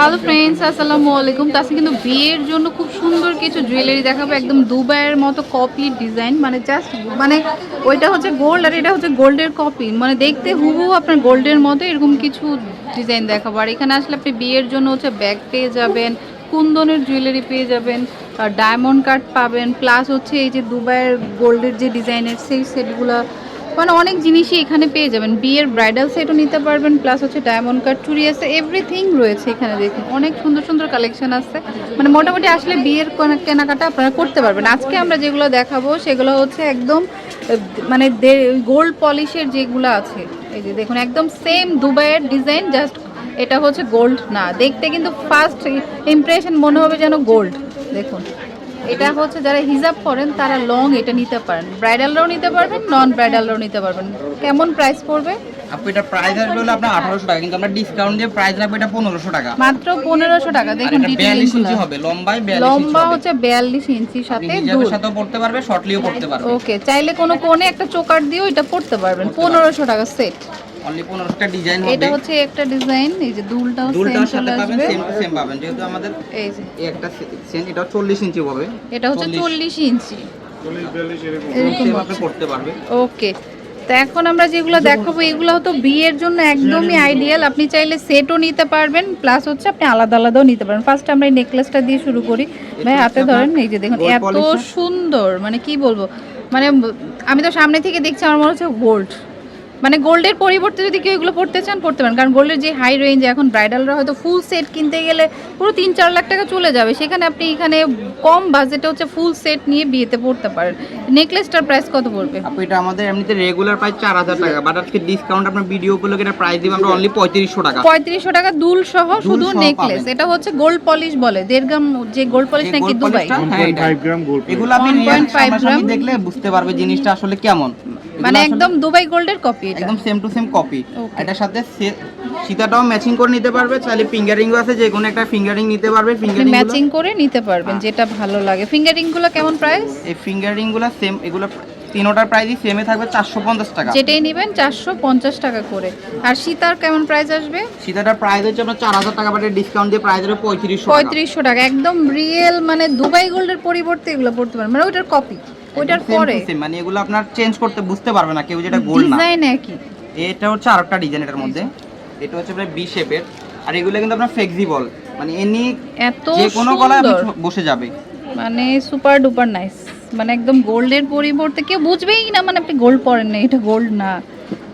Hello friends আসসালামু আলাইকুম। তো আজকে কিন্তু বিয়ের জন্য খুব সুন্দর কিছু জুয়েলারি দেখাবো। একদম দুবাইয়ের মতো কপি ডিজাইন মানে জাস্ট মানে ওইটা হচ্ছে গোল্ড আর এটা হচ্ছে গোল্ডের কপি মানে দেখতে হুবহু আপনার গোল্ডের মতো এরকম কিছু ডিজাইন দেখাবো। আর এখানে আসলে আপনি বিয়ের জন্য হচ্ছে ব্যাগ পেয়ে যাবেন, কুন্দনের জুয়েলারি পেয়ে যাবেন ডায়মন্ড কাট পাবেন। প্লাস হচ্ছে এই যে দুবাইয়ের গোল্ডের যে ডিজাইনের সেই সেটগুলো মানে অনেক জিনিসই এখানে পেয়ে যাবেন। বিয়ের ব্রাইডাল সেটও নিতে পারবেন প্লাস হচ্ছে ডায়মন্ড কাট চুড়ি আছে এভরিথিং রয়েছে এখানে দেখুন। অনেক সুন্দর সুন্দর কালেকশন আছে। মানে মোটামুটি আসলে বিয়ের কেনাকাটা আপনারা করতে পারবেন। আজকে আমরা যেগুলো দেখাবো, সেগুলো হচ্ছে একদম মানে গোল্ড পলিশের যেগুলো আছে। এই যে দেখুন, একদম সেম দুবাইয়ের ডিজাইন জাস্ট এটা হচ্ছে গোল্ড না। দেখতে কিন্তু ফার্স্ট ইমপ্রেশন মনে হবে যেন গোল্ড দেখুন। এটা হচ্ছে যারা হিজাব করেন তারা লং এটা নিতে পারেন। ব্রাইডালরাও নিতে পারবেন নন ব্রাইডালরাও নিতে পারবেন। কেমন প্রাইস পড়বে? আপু এটা প্রাইস আসবে হলো আপনার আঠারোশো টাকা কিন্তু আমরা ডিসকাউন্ট দিয়ে প্রাইস রাখব এটা পনেরোশো টাকা। মাত্র পনেরোশো টাকা আর দেখুন ইঞ্চি ডিটেইলিংগুলো। হবে লম্বায় বিয়াল্লিশ লম্বা হচ্ছে বিয়াল্লিশ ইঞ্চির সাথে দুল। হিজাবের সাথেও পড়তে পারবে শর্টলিও পড়তে পারবে। ওকে চাইলে কোনো কোণে একটা চোকার দিয়েও এটা পড়তে পারবেন পনেরোশো টাকা সেট অনলি পনেরোশোটা ডিজাইন এটা হচ্ছে একটা ডিজাইন এই যে দুলটাও সেম চলে আসবে। সেম টু সেম পাবেন। যেহেতু আমাদের এই যে। এই একটা সেন এটা চল্লিশ ইঞ্চি হবে। এটা হচ্ছে চল্লিশ। ইঞ্চি। চল্লিশ বিয়াল্লিশ এরকম। এরকম আপনি পড়তে পারবে। ওকে। তো এখন আমরা যেগুলো দেখাবো এগুলো তো বিয়ের জন্য একদমই আইডিয়াল আপনি চাইলে সেটও নিতে পারবেন প্লাস হচ্ছে আপনি আলাদা আলাদাও নিতে পারবেন। ফার্স্ট আমরা এই নেকলেসটা দিয়ে শুরু করি। ভাই হাতে ধরেন এই যে দেখুন এত সুন্দর মানে কি বলব? মানে আমি তো সামনে থেকে দেখছি আমার মনে হচ্ছে গোল্ড মানে গোল্ডের পরিবর্তে যদি কেউ এগুলো পড়তে চান পড়তে পারেন। কারণ গোল্ডের যে হাই রেঞ্জ এখন ব্রাইডালরা হয়তো ফুল সেট কিনতে গেলে পুরো তিন চার লাখ টাকা চলে যাবে। সেখানে আপনি এখানে কম বাজেটে হচ্ছে ফুল সেট নিয়ে বিয়েতে পড়তে পারেন। নেকলেসটার প্রাইস কত পড়বে? আপু এটা আমাদের এমনিতে রেগুলার প্রাইস চার হাজার টাকা বাট আজকে ডিসকাউন্ট আপনার ভিডিও উপলক্ষে এটা প্রাইস দিব আমরা অনলি পঁয়ত্রিশশো টাকা। পঁয়ত্রিশশো টাকা দুল সহ শুধু নেকলেস এটা হচ্ছে গোল্ড পলিশ বলে। দেড় গ্রাম যে গোল্ড পলিশ নাকি দুবাই হ্যাঁ, এগুলো আপনি 1.5 রিয়েল দেখলে বুঝতে পারবে জিনিসটা আসলে কেমন। মানে একদম দুবাই গোল্ডের কপি এটা? একদম সেম টু সেম কপি. এটার সাথে সীতাটাও ম্যাচিং করে নিতে পারবে চাইলে ফিঙ্গারিং আছে যে কোনো একটা ফিঙ্গারিং নিতে পারবে ফিঙ্গারিং ম্যাচিং করে নিতে পারবেন হ্যাঁ। যেটা ভালো লাগে। ফিঙ্গারিংগুলো কেমন প্রাইস এই ফিঙ্গারিংগুলো সেম এগুলো তিনোটার প্রাইসই সেমে থাকবে চারশো পঞ্চাশ টাকা। যেটাই নেবেন চারশো পঞ্চাশ টাকা করে। আর সীতার কেমন প্রাইস আসবে? সীতাটার প্রাইস হচ্ছে চার হাজার টাকা বাটে ডিসকাউন্ট দিয়ে প্রাইস হবে পঁয়ত্রিশশো টাকা। পঁয়ত্রিশশো টাকা। একদম রিয়েল মানে দুবাই গোল্ডের পরিবর্তে এগুলো পড়তে পারেন মানে ওইটার কপি ওইটার পরে? মানে এগুলো আপনার চেঞ্জ করতে বুঝতে পারবে না কেউ যেটা গোল্ড না। ডিজাইন একই। এটা হচ্ছে আরেকটা ডিজাইন এটার মধ্যে। এটা হচ্ছে আপনার বি শেপের আর এগুলো কিন্তু আপনার ফ্লেক্সিবল মানে এনি এত যে কোনো গলায় বসে যাবে। মানে সুপার ডুপার নাইস মানে একদম গোল্ডের পরিবর্তে কেউ বুঝবেই না মানে আপনি গোল্ড পরেন না এটা গোল্ড না।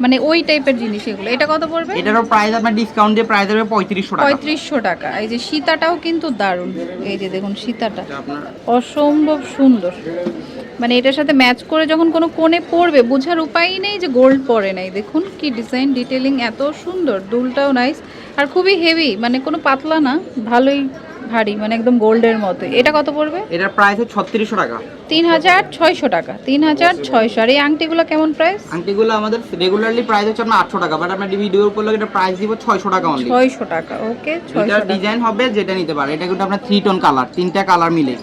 মানে ওই টাইপের জিনিস এগুলো। এটা কত পড়বে? এটারও প্রাইস আপনার ডিসকাউন্ট দিয়ে প্রাইস হবে পঁয়ত্রিশশো টাকা। পঁয়ত্রিশশো টাকা। এই যে সীতাটাও কিন্তু দারুণ। এই যে দেখুন সীতাটা। অসম্ভব সুন্দর। মানে এটার সাথে ম্যাচ করে যখন কোনো কোণে পড়বে বোঝার উপায়ই নেই যে গোল্ড পরে নাই। দেখুন কি ডিজাইন ডিটেলিং এত সুন্দর। দুলটাও নাইস আর খুবই হেভি মানে কোনো পাতলা না। ভালোই ভারী মানে একদম গোল্ডের মতো। এটা কত পড়বে? এটার প্রাইস হচ্ছে ছত্রিশশো টাকা। তিন হাজার ছয়শো টাকা। তিন হাজার ছয়শো। আর এই আংটিগুলো কেমন প্রাইস আংটিগুলো আমাদের রেগুলারলি প্রাইস হচ্ছে আপনার আটশো টাকা বাট আপনার ভিডিও উপলক্ষে এটা প্রাইস দিব ছয়শো টাকা অনলি ছয়শো টাকা ওকে টাকা। ডিজাইন হবে যেটা নিতে পারে। এটা কিন্তু আপনার থ্রি টোন কালার তিনটা কালার মিলে।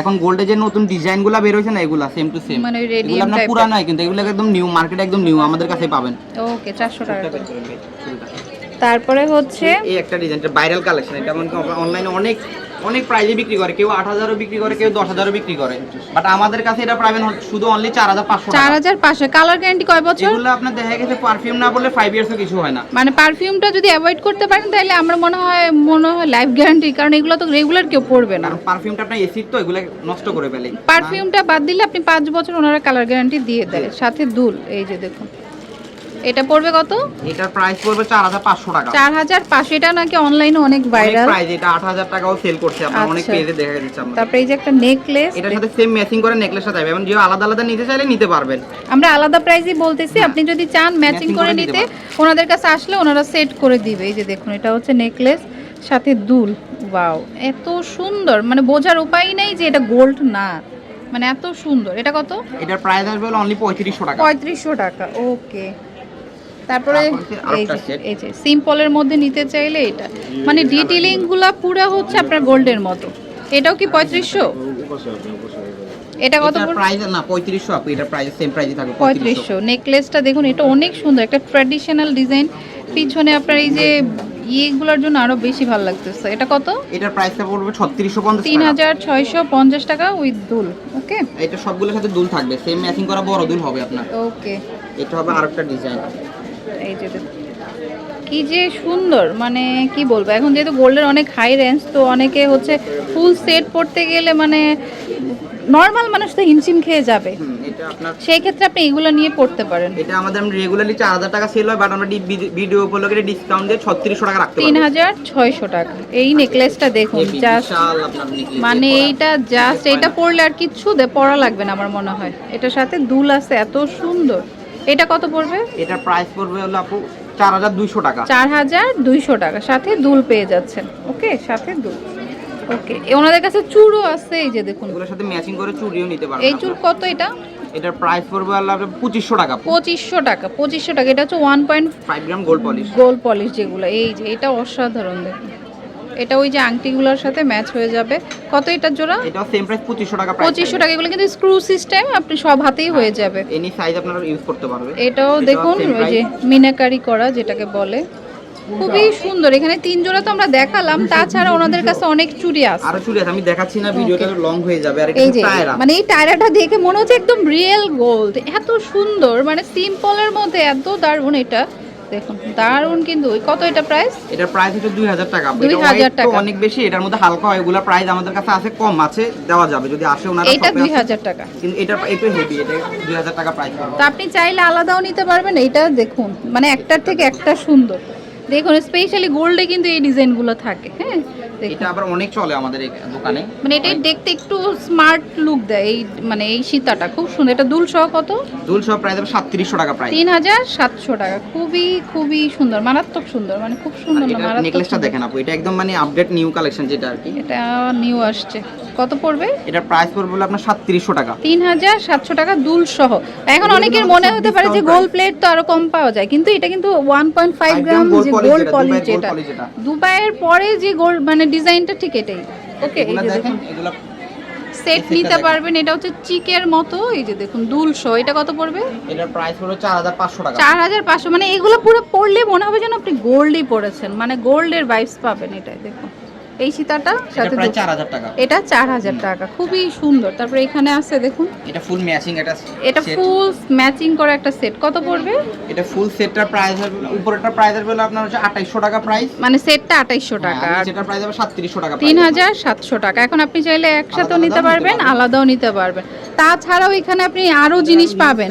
এখন গোল্ডে যে নতুন ডিজাইনগুলো বের হয়েছে না এগুলা সেম টু সেম মানে এগুলো আপনার। পুরানো কিন্তু এগুলো একদম নিউ মার্কেটে একদম নিউ আমাদের কাছে পাবেন। ওকে চারশো টাকা। তারপরে হচ্ছে এই একটা ডিজাইন ভাইরাল কালেকশন এটা মনে অনলাইনে অনেক অনেক প্রাইজে বিক্রি করে কেউ আট হাজারও বিক্রি করে কেউ দশ হাজারও বিক্রি করে। বাট আমাদের কাছে এটা হল- শুধু অনলি চার হাজার পাঁচশো চার হাজার পাঁচশো। কালার গ্যারান্টি কয় বছর? এগুলো আপনার দেখা গেছে পারফিউম না বললে ফাইভ ইয়ার্সও কিছু হয় না। মানে পারফিউমটা যদি অ্যাভয়েড করতে পারেন তাহলে আমরা মনে হয় মনে হয় লাইফ গ্যারান্টি কারণ এগুলো তো রেগুলার কেউ পড়বে না। পারফিউমটা আপনার এসিড তো এগুলো নষ্ট করে ফেলে। পারফিউমটা বাদ দিলে আপনি পাঁচ বছর ওনারা কালার গ্যারান্টি দিয়ে দেয়। সাথে দুল এই যে দেখুন। এটা পড়বে কত? এটার প্রাইস পড়বে চার হাজার পাঁচশো টাকা। চার হাজার পাঁচশো এটা নাকি অনলাইনে অনেক ভাইরাল প্রাইস এটা আট হাজার টাকাও সেল করছে। আপনার অনেক। পেজে দেখা যাচ্ছে আমাদের তারপরে এই যে একটা নেকলেস এটার সাথে সেম ম্যাচিং করে নেকলেসটা যাবে এবং যে আলাদা আলাদা নিতে চাইলে নিতে পারবেন। আমরা আলাদা প্রাইসই বলতেছি আপনি যদি চান ম্যাচিং করে নিতে ওনাদের কাছে আসলে ওনারা সেট করে দিবে। এই যে দেখুন এটা হচ্ছে নেকলেস সাথে দুল। ওয়াও এত সুন্দর। মানে বোঝার উপায় নেই যে এটা গোল্ড না। মানে এত সুন্দর। এটা কত? এটার প্রাইস আসবে অনলি পঁয়ত্রিশশো টাকা। পঁয়ত্রিশশো টাকা। ওকে তারপরে এই যে এই যে সিম্পলের মধ্যে নিতে চাইলে এটা। মানে ডিটেলিংগুলা পুরো হচ্ছে আপনার গোল্ডের মতো। এটাও কি পঁয়ত্রিশশো? এটা কত প্রাইস না পঁয়ত্রিশশো আপু এটার প্রাইস সেম প্রাইসই থাকবে পঁয়ত্রিশশো। নেকলেসটা দেখুন এটা অনেক সুন্দর। একটা ট্র্যাডিশনাল ডিজাইন পিছনে আপনার এই যে ইয়েগুলোর জন্য আরও বেশি ভালো লাগতেছে। এটা কত? এটার প্রাইসটা পড়বে ছত্রিশশো পঞ্চাশ তিন টাকা হাজার ছয়শো পঞ্চাশ টাকা উইথ দুল ওকে এটা সবগুলোর সাথে দুল থাকবে। সেম ম্যাচিং করা বড় দুল হবে আপনার। ওকে এটা হবে আরেকটা ডিজাইন এই যে কি যে সুন্দর মানে কি বলব? এখন যেহেতু গোল্ডের অনেক হাই রেঞ্জ তো অনেকে হচ্ছে ফুল সেট পড়তে গেলে মানে নর্মাল মানুষ তো হিমশিম খেয়ে যাবে। সেই ক্ষেত্রে আপনি এগুলো নিয়ে পড়তে পারেন। এটা আমাদের রেগুলারলি চার হাজার টাকা সেল হয় বাট আমরা ভিডিও উপলক্ষে ডিসকাউন্ট দিয়ে ছত্রিশশো টাকা রাখতে তিন হাজার ছয়শো টাকা। এই নেকলেসটা দেখুন জাস্ট মানে এইটা জাস্ট এটা পরলে আর কিচ্ছু পরা লাগবে না আমার মনে হয়। এটার সাথে দুল আছে এত সুন্দর। এটা কত পড়বে? এটার প্রাইস পড়বে হলো আপু চার হাজার দুইশো টাকা। চার হাজার দুইশো টাকা। সাথে দুল পেয়ে যাচ্ছেন। ওকে সাথে দুল। ওকে ওনাদের কাছে চুড়ও আছে এই যে দেখুন। এগুলোর সাথে ম্যাচিং করে চুড়িও নিতে পারবেন এই চুড় কত এটা? এটার প্রাইস পড়বে হলো আপনার পঁচিশশো টাকা পঁচিশশো টাকা পঁচিশশো টাকা। এটা হচ্ছে one point five gram gold polish gold polish যেগুলো। এই যে এটা অসাধারণ দেখুন। এটা ওই যে আংটিগুলোর সাথে ম্যাচ হয়ে যাবে। কত এটার জোড়া? এটাও সেম প্রাইস পঁচিশশো টাকা প্রাইস পঁচিশশো টাকা এগুলো কিন্তু স্ক্রু সিস্টেম আপনি সব হাতেই হয়ে যাবে। এনি সাইজ আপনারা ইউজ করতে পারবে। এটাও দেখুন ওই যে মিনাকারি করা যেটাকে বলে। খুবই সুন্দর এখানে তিন জোড়া তো আমরা দেখালাম তাছাড়া ওনাদের কাছে অনেক চুড়ি আছে। আরও চুড়ি আছে আমি দেখাচ্ছি না ভিডিওটা লং হয়ে যাবে আর এটা এই যে টায়রা। মানে এই টায়রাটা দেখে মনে হচ্ছে একদম রিয়েল গোল্ড এত সুন্দর মানে সিম্পলের মধ্যে এত দারুণ এটা। দেখুন দারুণ কিন্তু। কত এটা প্রাইস এটা প্রাইস হচ্ছে টাকা। 2000। অনেক বেশি এটার মধ্যে হালকা হয় এগুলা প্রাইস আমাদের কাছে আছে কম আছে দেওয়া যাবে। যদি আসে ওনারা এটা shop এ দুই আসে। হাজার টাকা। কিন্তু এটা একটু হেভি এটা দুই হাজার টাকা প্রাইস তো আপনি চাইলে আলাদাও নিতে পারবেন এটা দেখুন মানে একটার থেকে একটা সুন্দর। দেখুন স্পেশালি গোল্ডে কিন্তু এই ডিজাইনগুলো থাকে হ্যাঁ? এটা আবার অনেক চলে আমাদের এই দোকানে। মানে এটা দেখতে একটু স্মার্ট লুক দেয় এই মানে এই সীতাটা। খুব সুন্দর। এটা দুল সহ কত? দুল প্রাইস হবে সাতত্রিশশো টাকা প্রাইস তিন হাজার সাতশো টাকা। খুবই খুবই সুন্দর। মারাত্মক সুন্দর। মানে খুব সুন্দর মারাত্মক নেকলেসটা দেখেন আপু এটা একদম মানে আপডেট নিউ কালেকশন যেটা আর কি। এটা নিউ আসছে। কত পড়বে? এটার প্রাইস পড়বে হলো আপনার সাতত্রিশশো টাকা। তিন হাজার সাতশো টাকা দুল সহ। এখন অনেকের মনে হতে পারে যে গোল্ড প্লেট তো আরও কম পাওয়া যায়। কিন্তু এটা কিন্তু ওয়ান পয়েন্ট ফাইভ গ্রাম যে গোল্ড পলিশ যেটা দুবাইয়ের পরে যে গোল্ড মানে ডিজাইনটা ঠিক এটাই। ওকে এই যে দেখুন এগুলা সেট নিতে পারবেন এটা হচ্ছে চিকের মতো এই যে দেখুন দুলশো এটা কত পড়বে? এটার প্রাইস হলো চার হাজার পাঁচশো টাকা। চার হাজার পাঁচশো মানে এগুলো পুরো পড়লে মনে হবে যেন আপনি গোল্ডই পড়েছেন মানে গোল্ডের ভাইবস পাবেন এটাই দেখুন। এই সীতাটা সাথে প্রায় দু- চার হাজার টাকা। এটা চার হাজার টাকা। খুবই সুন্দর। তারপরে এখানে আছে দেখুন। এটা ফুল ম্যাচিং এটা এটা ফুল ম্যাচিং করা একটা সেট কত পড়বে? এটা ফুল সেটটা প্রাইস হবে উপরেরটা প্রাইস হবে আপনার হচ্ছে আঠাইশশো টাকা প্রাইস মানে সেটটা আঠাইশশো টাকা। আর সেটার প্রাইস হবে সাতত্রিশশো টাকা তিন price। হাজার সাতশো টাকা। এখন আপনি চাইলে একসাথেও নিতে পারবেন আলাদাও নিতে পারবেন। তাছাড়াও এখানে আপনি আরও জিনিস পাবেন।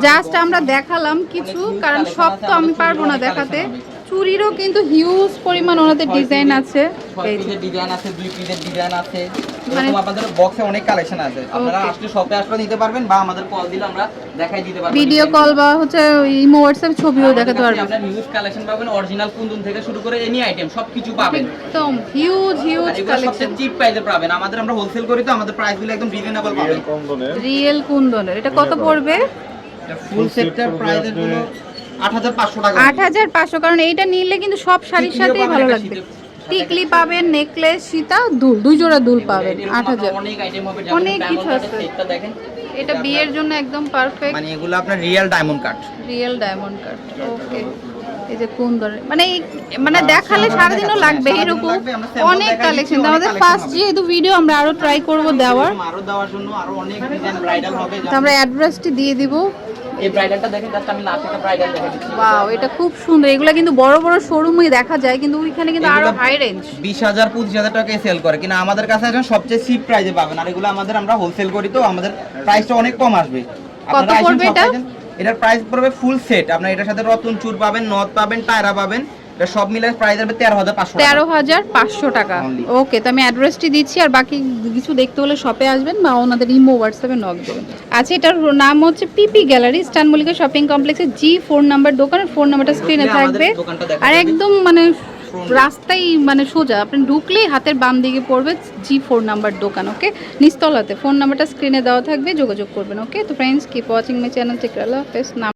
জাস্ট আমরা দেখালাম কিছু কারণ সব তো আমি পারব না দেখাতে। চুরিরও কিন্তু হিউজ পরিমাণ ওনাদের ডিজাইন আছে। এই যে। ডিজাইন আছে দুই পিসের ডিজাইন আছে। মানে- আপনাদের বক্সে অনেক কালেকশন আছে। আপনারা আসলে শপে আসলে নিতে পারবেন বা আমাদের কল দিলে আমরা দেখাই দিতে পারব। ভিডিও কল বা হচ্ছে ইমো হোয়াটসঅ্যাপ ছবিও দেখাতে পারবেন। আপনার নিউজ কালেকশন পাবেন অরিজিনাল কুন্দন থেকে শুরু করে এনি আইটেম সবকিছু পাবেন। একদম হিউজ হিউজ কালেকশন সবচেয়ে চিপ প্রাইসে পাবেন। আমাদের আমরা হোলসেল করি তো আমাদের প্রাইসগুলো একদম রিজনেবল পাবেন। রিয়েল কুন্দনের। এটা কত পড়বে? ফুল সেটটার প্রাইস হলো 8500 টাকা আট হাজার পাঁচশো কারণ এইটা নিলে কিন্তু সব শাড়ির সাথেই ভালো লাগবে। টিকলি পাবেন নেকলেস সীতা দুল দুই জোড়া দুল পাবেন আট হাজার। অনেক কিছু আছে। দেখেন। এটা বিয়ের জন্য একদম পারফেক্ট মানে এগুলো আপনার real diamond cut real diamond cut okay এই যে কোন ধরনের মানে মানে দেখালে সারাদিনও লাগবে এরকম অনেক কালেকশন আমাদের ফার্স্ট যেহেতু ভিডিও আমরা আরও ট্রাই করব দেওয়ার আরও দেওয়ার। জন্য আরও অনেক ডিজাইন ব্রাইডাল হবে আমরা অ্যাড্রেসটি দিয়ে দিব। এই ব্রাইডালটা দেখেন জাস্ট আমি লাস্ট একটা ব্রাইডাল দেখে দিচ্ছি। ওয়াও এটা খুব সুন্দর। এগুলো কিন্তু বড় বড় শোরুমে দেখা যায় কিন্তু ওইখানে কিন্তু আরও হাই রেঞ্জ বিশ হাজার পঁচিশ হাজার টাকায় সেল করে। কিন্তু আমাদের কাছে এখন সবচেয়ে চিপ প্রাইসে পাবেন। আর এগুলো আমাদের আমরা হোলসেল করি তো আমাদের প্রাইসটা অনেক কম আসবে। কত পড়বে এটা? এটার প্রাইস পড়বে ফুল সেট আপনার এটার সাথে রতন চুর পাবেন নথ পাবেন টায়রা পাবেন। এটা সব মিলে প্রাইস তেরো হাজার পাঁচশো টাকা। ওকে তো আমি অ্যাড্রেসটি দিচ্ছি আর বাকি কিছু দেখতে হলে শপে আসবেন বা ওনাদের ইমো হোয়াটসঅ্যাপে নক দেবেন। আচ্ছা এটার নাম হচ্ছে পিপি গ্যালারি স্টান মল্লিকা শপিং কমপ্লেক্সের জি ফোর নাম্বার দোকানের ফোন নাম্বারটা স্ক্রিনে থাকবে। আর একদম মানে রাস্তাই মানে সোজা আপনি ঢুকলেই হাতের বাম দিকে পড়বে জি ফোর নাম্বার দোকান ওকে নিস্তলাতে। ফোন নাম্বারটা স্ক্রিনে দেওয়া থাকবে যোগাযোগ করবেন ওকে তো friends keep watching my channel tech আল্লাহ হাফেজ।